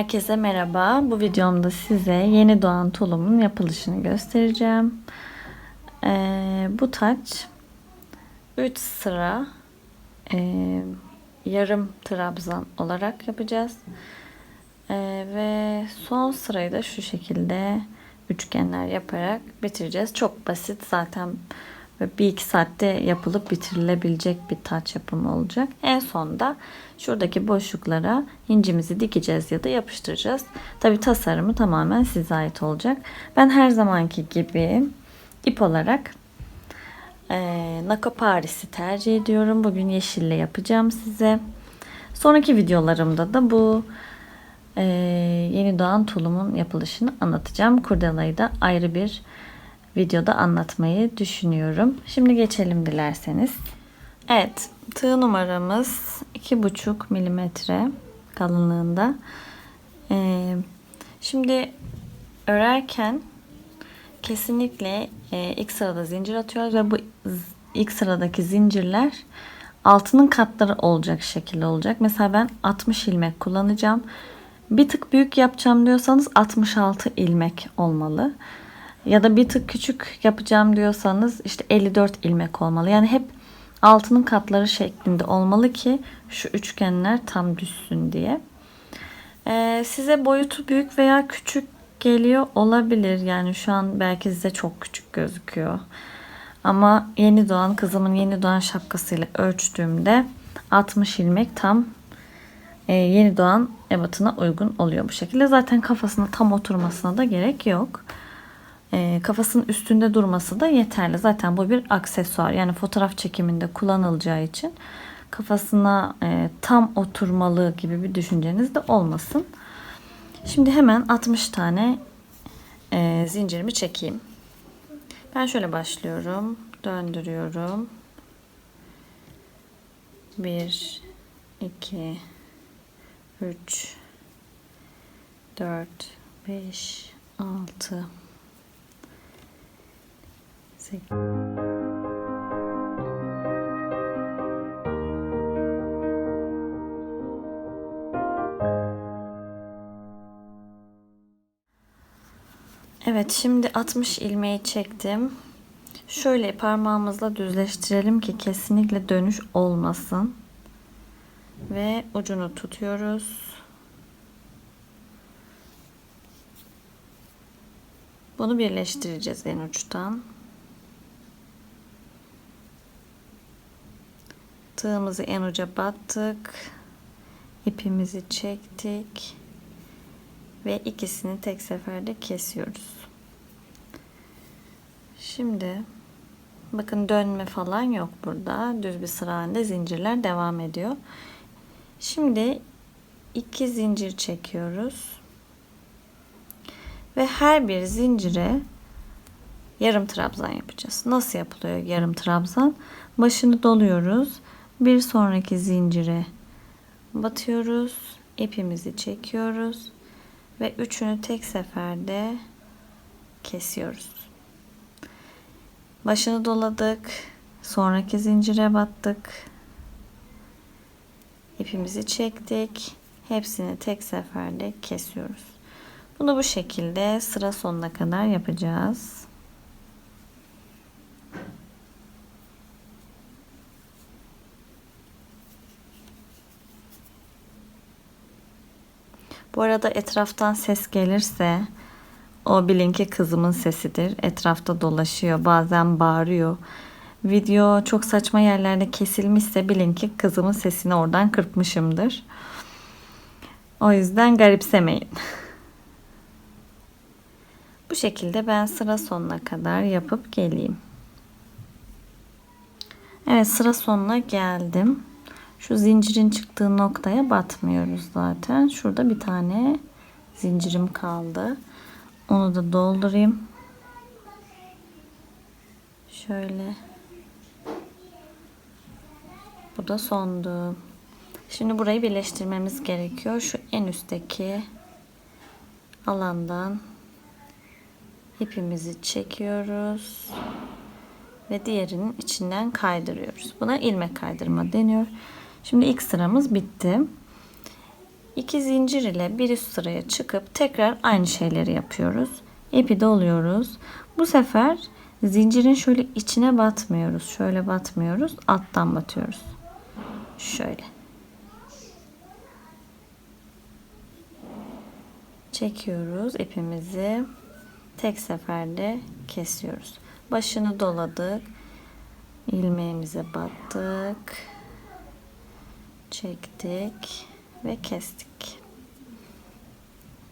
Herkese merhaba. Bu videomda size yeni doğan tulumun yapılışını göstereceğim. Ee, bu taç 3 sıra e, yarım trabzan olarak yapacağız. Ee, ve son sırayı da şu şekilde üçgenler yaparak bitireceğiz. Çok basit zaten ve bir iki saatte yapılıp bitirilebilecek bir taç yapımı olacak. En sonda şuradaki boşluklara incimizi dikeceğiz ya da yapıştıracağız. Tabi tasarımı tamamen size ait olacak. Ben her zamanki gibi ip olarak e, Nako Paris'i tercih ediyorum. Bugün yeşille yapacağım size. Sonraki videolarımda da bu e, yeni doğan tulumun yapılışını anlatacağım. Kurdelayı da ayrı bir videoda anlatmayı düşünüyorum. Şimdi geçelim dilerseniz. Evet, tığ numaramız 2,5 milimetre kalınlığında. Ee, şimdi örerken kesinlikle e, ilk sırada zincir atıyoruz ve bu ilk sıradaki zincirler altının katları olacak şekilde olacak. Mesela ben 60 ilmek kullanacağım. Bir tık büyük yapacağım diyorsanız 66 ilmek olmalı. Ya da bir tık küçük yapacağım diyorsanız işte 54 ilmek olmalı. Yani hep altının katları şeklinde olmalı ki şu üçgenler tam düşsün diye. Ee, size boyutu büyük veya küçük geliyor olabilir. Yani şu an belki size çok küçük gözüküyor. Ama yeni doğan kızımın yeni doğan şapkasıyla ölçtüğümde 60 ilmek tam e, yeni doğan ebatına uygun oluyor bu şekilde. Zaten kafasına tam oturmasına da gerek yok e, kafasının üstünde durması da yeterli. Zaten bu bir aksesuar. Yani fotoğraf çekiminde kullanılacağı için kafasına e, tam oturmalı gibi bir düşünceniz de olmasın. Şimdi hemen 60 tane e, zincirimi çekeyim. Ben şöyle başlıyorum. Döndürüyorum. 1 2 3 4 5 6 8 Evet şimdi 60 ilmeği çektim. Şöyle parmağımızla düzleştirelim ki kesinlikle dönüş olmasın. Ve ucunu tutuyoruz. Bunu birleştireceğiz en uçtan. Tığımızı en uca battık. İpimizi çektik. Ve ikisini tek seferde kesiyoruz. Şimdi bakın dönme falan yok burada. Düz bir sıra halinde zincirler devam ediyor. Şimdi iki zincir çekiyoruz. Ve her bir zincire yarım trabzan yapacağız. Nasıl yapılıyor yarım trabzan? Başını doluyoruz. Bir sonraki zincire batıyoruz. ipimizi çekiyoruz ve üçünü tek seferde kesiyoruz. Başını doladık. Sonraki zincire battık. ipimizi çektik. Hepsini tek seferde kesiyoruz. Bunu bu şekilde sıra sonuna kadar yapacağız. Bu arada etraftan ses gelirse o bilin ki kızımın sesidir. Etrafta dolaşıyor. Bazen bağırıyor. Video çok saçma yerlerde kesilmişse bilin ki kızımın sesini oradan kırpmışımdır. O yüzden garipsemeyin. Bu şekilde ben sıra sonuna kadar yapıp geleyim. Evet sıra sonuna geldim. Şu zincirin çıktığı noktaya batmıyoruz zaten. Şurada bir tane zincirim kaldı. Onu da doldurayım. Şöyle. Bu da sondu. Şimdi burayı birleştirmemiz gerekiyor. Şu en üstteki alandan ipimizi çekiyoruz ve diğerinin içinden kaydırıyoruz. Buna ilmek kaydırma deniyor. Şimdi ilk sıramız bitti. İki zincir ile bir üst sıraya çıkıp tekrar aynı şeyleri yapıyoruz. İpi doluyoruz. Bu sefer zincirin şöyle içine batmıyoruz. Şöyle batmıyoruz. Alttan batıyoruz. Şöyle. Çekiyoruz ipimizi. Tek seferde kesiyoruz. Başını doladık. ilmeğimize battık. Çektik ve kestik.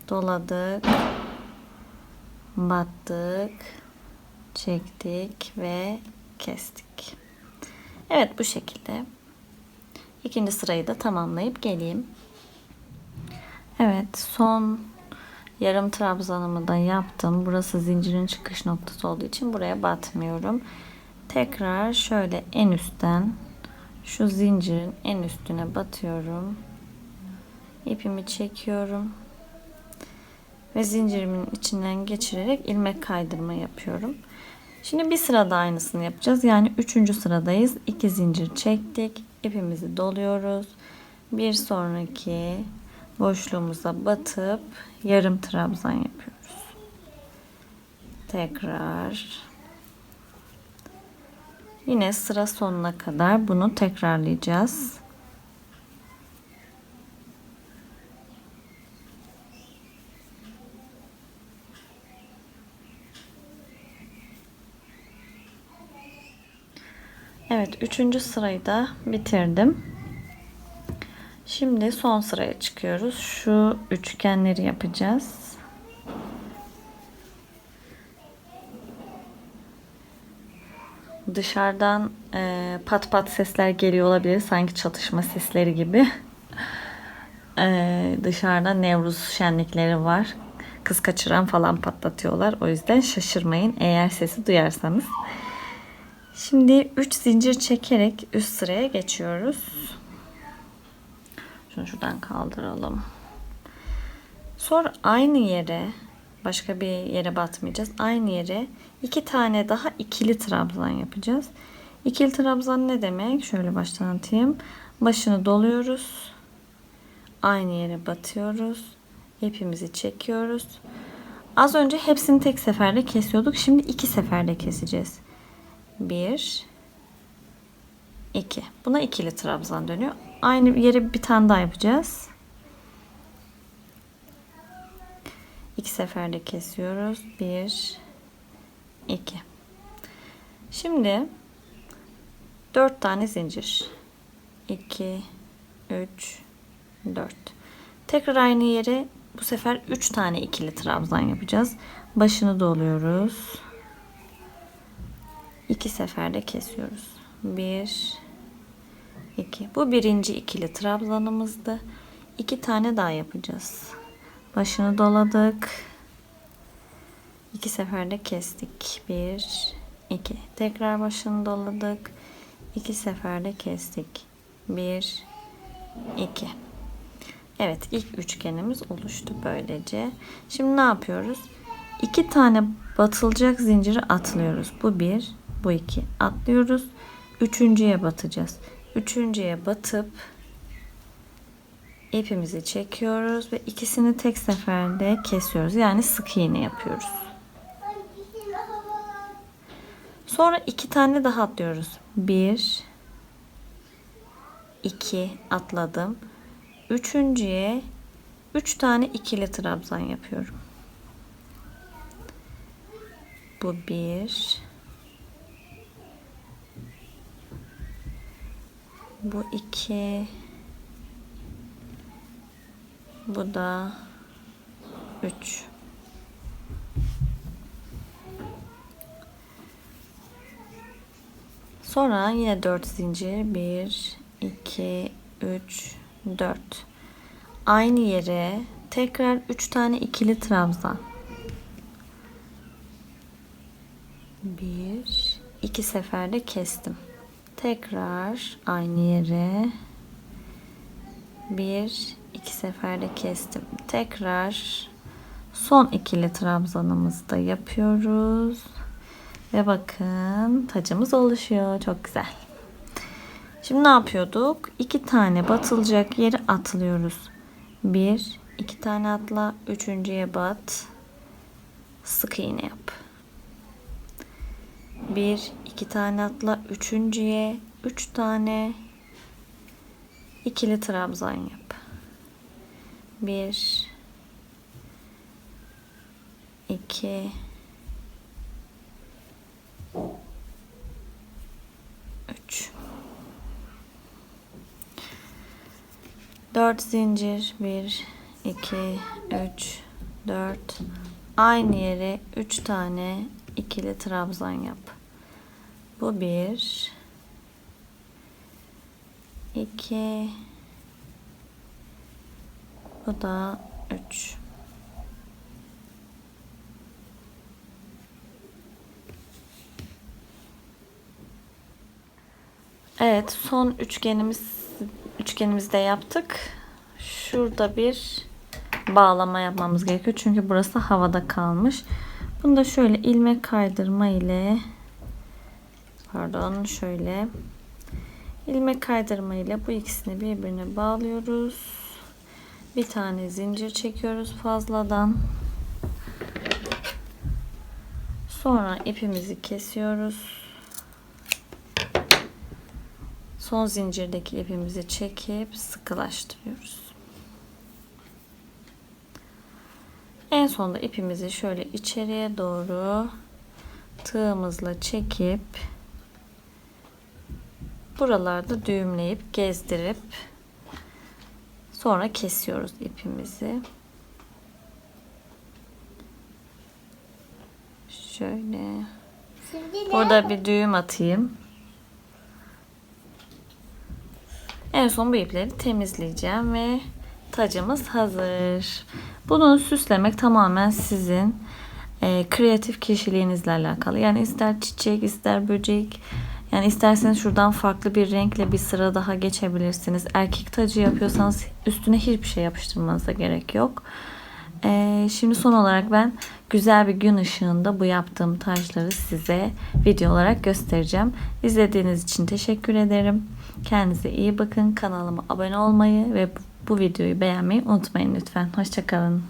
Doladık. Battık. Çektik ve kestik. Evet bu şekilde. İkinci sırayı da tamamlayıp geleyim. Evet son yarım trabzanımı da yaptım. Burası zincirin çıkış noktası olduğu için buraya batmıyorum. Tekrar şöyle en üstten şu zincirin en üstüne batıyorum. İpimi çekiyorum. Ve zincirimin içinden geçirerek ilmek kaydırma yapıyorum. Şimdi bir sırada aynısını yapacağız. Yani üçüncü sıradayız. İki zincir çektik. İpimizi doluyoruz. Bir sonraki boşluğumuza batıp yarım trabzan yapıyoruz. Tekrar yine sıra sonuna kadar bunu tekrarlayacağız. Evet, üçüncü sırayı da bitirdim. Şimdi son sıraya çıkıyoruz. Şu üçgenleri yapacağız. Dışarıdan e, pat pat sesler geliyor olabilir. Sanki çatışma sesleri gibi. E, dışarıda Nevruz şenlikleri var. Kız kaçıran falan patlatıyorlar. O yüzden şaşırmayın eğer sesi duyarsanız. Şimdi 3 zincir çekerek üst sıraya geçiyoruz. Şunu şuradan kaldıralım. Sonra aynı yere başka bir yere batmayacağız. Aynı yere iki tane daha ikili trabzan yapacağız. İkili trabzan ne demek? Şöyle baştan atayım. Başını doluyoruz. Aynı yere batıyoruz. İpimizi çekiyoruz. Az önce hepsini tek seferde kesiyorduk. Şimdi iki seferde keseceğiz. 1 2. Buna ikili trabzan dönüyor. Aynı yere bir tane daha yapacağız. İki seferde kesiyoruz. 1 2. Şimdi 4 tane zincir. 2 3 4. Tekrar aynı yere bu sefer 3 tane ikili trabzan yapacağız. Başını doluyoruz iki seferde kesiyoruz. Bir, iki. Bu birinci ikili trabzanımızdı. İki tane daha yapacağız. Başını doladık. İki seferde kestik. Bir, iki. Tekrar başını doladık. İki seferde kestik. Bir, iki. Evet ilk üçgenimiz oluştu böylece. Şimdi ne yapıyoruz? İki tane batılacak zinciri atlıyoruz. Bu bir, bu iki atlıyoruz. Üçüncüye batacağız. Üçüncüye batıp ipimizi çekiyoruz ve ikisini tek seferde kesiyoruz. Yani sık iğne yapıyoruz. Sonra iki tane daha atlıyoruz. Bir, iki atladım. Üçüncüye üç tane ikili trabzan yapıyorum. Bu bir, Bu iki. Bu da üç. Sonra yine dört zincir. Bir, iki, üç, dört. Aynı yere tekrar üç tane ikili trabzan. Bir, iki seferde kestim tekrar aynı yere bir iki seferde kestim. Tekrar son ikili trabzanımızı da yapıyoruz. Ve bakın tacımız oluşuyor. Çok güzel. Şimdi ne yapıyorduk? İki tane batılacak yeri atlıyoruz. Bir, iki tane atla, üçüncüye bat. Sık iğne yap. Bir, iki tane atla, üçüncüye üç tane. İkili trabzan yap. Bir, iki, üç. Dört zincir. Bir, iki, üç, dört. Aynı yere üç tane ikili trabzan yap. Bu bir. iki. Bu da üç. Evet, son üçgenimiz üçgenimizi de yaptık. Şurada bir bağlama yapmamız gerekiyor. Çünkü burası havada kalmış. Bunu da şöyle ilmek kaydırma ile pardon şöyle ilmek kaydırma ile bu ikisini birbirine bağlıyoruz. Bir tane zincir çekiyoruz fazladan. Sonra ipimizi kesiyoruz. Son zincirdeki ipimizi çekip sıkılaştırıyoruz. En sonunda ipimizi şöyle içeriye doğru tığımızla çekip buralarda düğümleyip gezdirip sonra kesiyoruz ipimizi. Şöyle burada bir düğüm atayım. En son bu ipleri temizleyeceğim ve tacımız hazır. Bunu süslemek tamamen sizin e, kreatif kişiliğinizle alakalı. Yani ister çiçek, ister böcek, yani isterseniz şuradan farklı bir renkle bir sıra daha geçebilirsiniz. Erkek tacı yapıyorsanız üstüne hiçbir şey yapıştırmanıza gerek yok. E, şimdi son olarak ben güzel bir gün ışığında bu yaptığım tacları size video olarak göstereceğim. İzlediğiniz için teşekkür ederim. Kendinize iyi bakın. Kanalıma abone olmayı ve bu videoyu beğenmeyi unutmayın lütfen. Hoşçakalın.